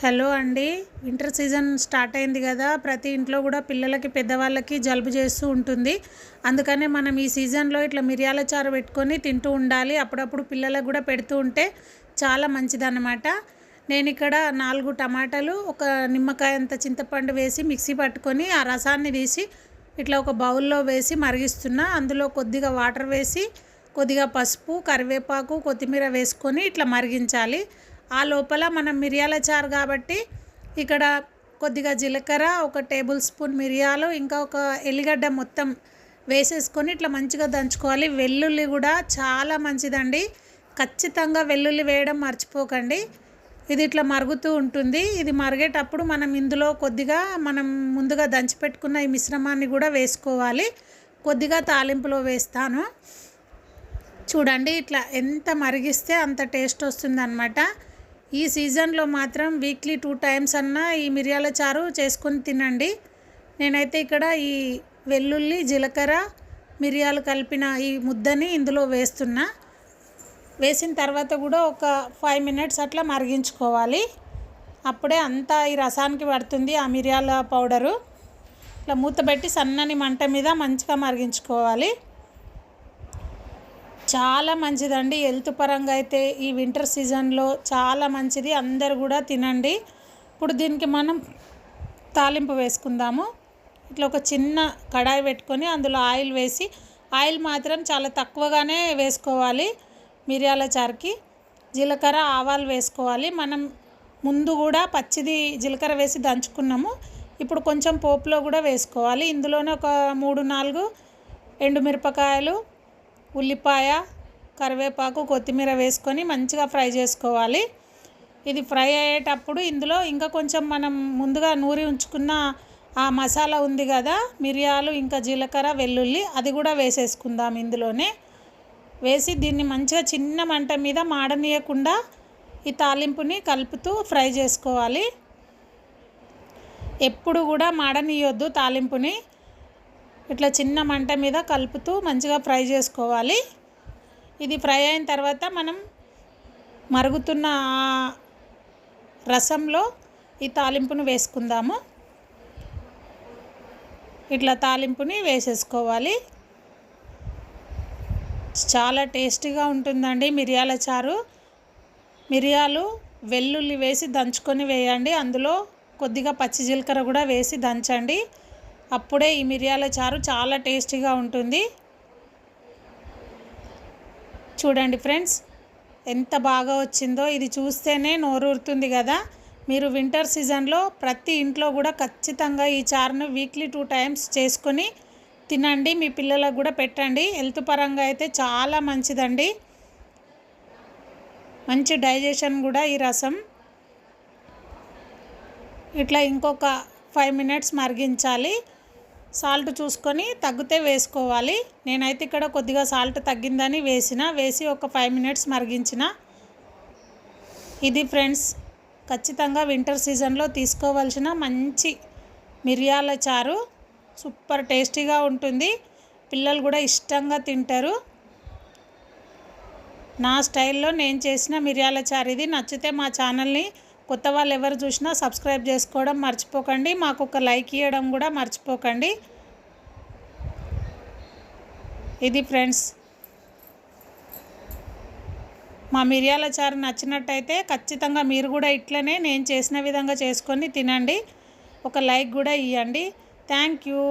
Hello అండి. Winter season start అయింది కదా. ప్రతి ఇంట్లో కూడా పిల్లలకి పెద్దవాళ్ళకి జలుబు చేస్తూ ఉంటుంది. అందుకనే మనం ఈ సీజన్లో ఇట్లా మిరియాల చారు పెట్టుకొని తింటూ ఉండాలి. అప్పుడప్పుడు పిల్లలకు కూడా పెడుతూ ఉంటే చాలా మంచిదన్నమాట. నేను ఇక్కడ నాలుగు టమాటాలు ఒక నిమ్మకాయ అంత చింతపండు వేసి మిక్సీ పట్టుకొని ఆ రసాన్ని తీసి ఇట్లా ఒక బౌల్లో వేసి మరిగిస్తున్నా. అందులో కొద్దిగా వాటర్ వేసి కొద్దిగా పసుపు కరివేపాకు కొత్తిమీర వేసుకొని ఇట్లా మరిగించాలి. ఆ లోపల మనం మిరియాల చారు కాబట్టి ఇక్కడ కొద్దిగా జీలకర్ర ఒక టేబుల్ స్పూన్ మిరియాలు ఇంకా ఒక ఎల్లిగడ్డ మొత్తం వేసేసుకొని ఇట్లా మంచిగా దంచుకోవాలి. వెల్లుల్లి కూడా చాలా మంచిదండి. ఖచ్చితంగా వెల్లుల్లి వేయడం మర్చిపోకండి. ఇది ఇట్లా మరుగుతూ ఉంటుంది. ఇది మరిగేటప్పుడు మనం ఇందులో కొద్దిగా మనం ముందుగా దంచిపెట్టుకున్న ఈ మిశ్రమాన్ని కూడా వేసుకోవాలి. కొద్దిగా తాలింపులో వేస్తాను. చూడండి ఇట్లా ఎంత మరిగిస్తే అంత టేస్ట్ వస్తుందన్నమాట. ఈ సీజన్లో మాత్రం వీక్లీ టూ టైమ్స్ అన్నా ఈ మిరియాల చారు చేసుకొని తినండి. నేనైతే ఇక్కడ ఈ వెల్లుల్లి జీలకర్ర మిరియాలు కలిపిన ఈ ముద్దని ఇందులో వేస్తున్నా. వేసిన తర్వాత కూడా ఒక ఫైవ్ మినిట్స్ అట్లా మరిగించుకోవాలి. అప్పుడే అంతా ఈ రసానికి పడుతుంది ఆ మిరియాల పౌడరు. ఇట్లా మూత పెట్టి సన్నని మంట మీద మంచిగా మరిగించుకోవాలి. చాలా మంచిదండి. హెల్త్ పరంగా అయితే ఈ వింటర్ సీజన్లో చాలా మంచిది. అందరు కూడా తినండి. ఇప్పుడు దీనికి మనం తాలింపు వేసుకుందాము. ఇట్లా ఒక చిన్న కడాయి పెట్టుకొని అందులో ఆయిల్ వేసి ఆయిల్ మాత్రం చాలా తక్కువగానే వేసుకోవాలి మిరియాల చారుకి జీలకర్ర ఆవాలు వేసుకోవాలి. మనం ముందు కూడా పచ్చిది జీలకర్ర వేసి దంచుకున్నాము. ఇప్పుడు కొంచెం పోపులో కూడా వేసుకోవాలి. ఇందులోనే ఒక మూడు నాలుగు ఎండుమిరపకాయలు ఉల్లిపాయ కరివేపాకు కొత్తిమీర వేసుకొని మంచిగా ఫ్రై చేసుకోవాలి. ఇది ఫ్రై అయ్యేటప్పుడు ఇందులో ఇంకా కొంచెం మనం ముందుగా నూరి ఉంచుకున్న ఆ మసాలా ఉంది కదా మిరియాలు ఇంకా జీలకర్ర వెల్లుల్లి అది కూడా వేసేసుకుందాం ఇందులోనే. వేసి దీన్ని మంచిగా చిన్న మంట మీద మాడనీయకుండా ఈ తాలింపుని కలుపుతూ ఫ్రై చేసుకోవాలి. ఎప్పుడు కూడా మాడనీయొద్దు తాలింపుని. ఇట్లా చిన్న మంట మీద కలుపుతూ మంచిగా ఫ్రై చేసుకోవాలి. ఇది ఫ్రై అయిన తర్వాత మనం మరుగుతున్న రసంలో ఈ తాలింపును వేసుకుందాము. ఇట్లా తాలింపుని వేసేసుకోవాలి. చాలా టేస్టీగా ఉంటుందండి మిరియాల చారు. మిరియాలు వెల్లుల్లి వేసి దంచుకొని వేయండి. అందులో కొద్దిగా పచ్చి జీలకర్ర కూడా వేసి దంచండి. అప్పుడే ఈ మిరియాల చారు చాలా టేస్టీగా ఉంటుంది. చూడండి ఫ్రెండ్స్ ఎంత బాగా వచ్చిందో. ఇది చూస్తేనే నోరూరుతుంది కదా. మీరు వింటర్ సీజన్లో ప్రతి ఇంట్లో కూడా ఖచ్చితంగా ఈ చారును వీక్లీ టూ టైమ్స్ చేసుకొని తినండి. మీ పిల్లలకు కూడా పెట్టండి. హెల్త్ పరంగా అయితే చాలా మంచిదండి. మంచి డైజెషన్ కూడా ఈ రసం. ఇట్లా ఇంకొక ఫైవ్ మినిట్స్ మరిగించాలి. సాల్ట్ చూసుకొని తగ్గితే వేసుకోవాలి. నేనైతే ఇక్కడ కొద్దిగా సాల్ట్ తగ్గిందని వేసిన. వేసి ఒక ఫైవ్ మినిట్స్ మరిగించిన. ఇది ఫ్రెండ్స్ ఖచ్చితంగా వింటర్ సీజన్లో తీసుకోవాల్సిన మంచి మిరియాల చారు. సూపర్ టేస్టీగా ఉంటుంది. పిల్లలు కూడా ఇష్టంగా తింటారు. నా స్టైల్లో నేను చేసిన మిరియాల చారు. ఇది నచ్చితే మా ఛానల్ని కొత్త వాళ్ళు ఎవరు చూసినా సబ్స్క్రైబ్ చేసుకోవడం మర్చిపోకండి. మాకు ఒక లైక్ ఇవ్వడం కూడా మర్చిపోకండి. ఇది ఫ్రెండ్స్. మా మిరియాల చారు నచ్చినట్టయితే ఖచ్చితంగా మీరు కూడా ఇట్లనే నేను చేసిన విధంగా చేసుకొని తినండి. ఒక లైక్ కూడా ఇవ్వండి థ్యాంక్ యూ.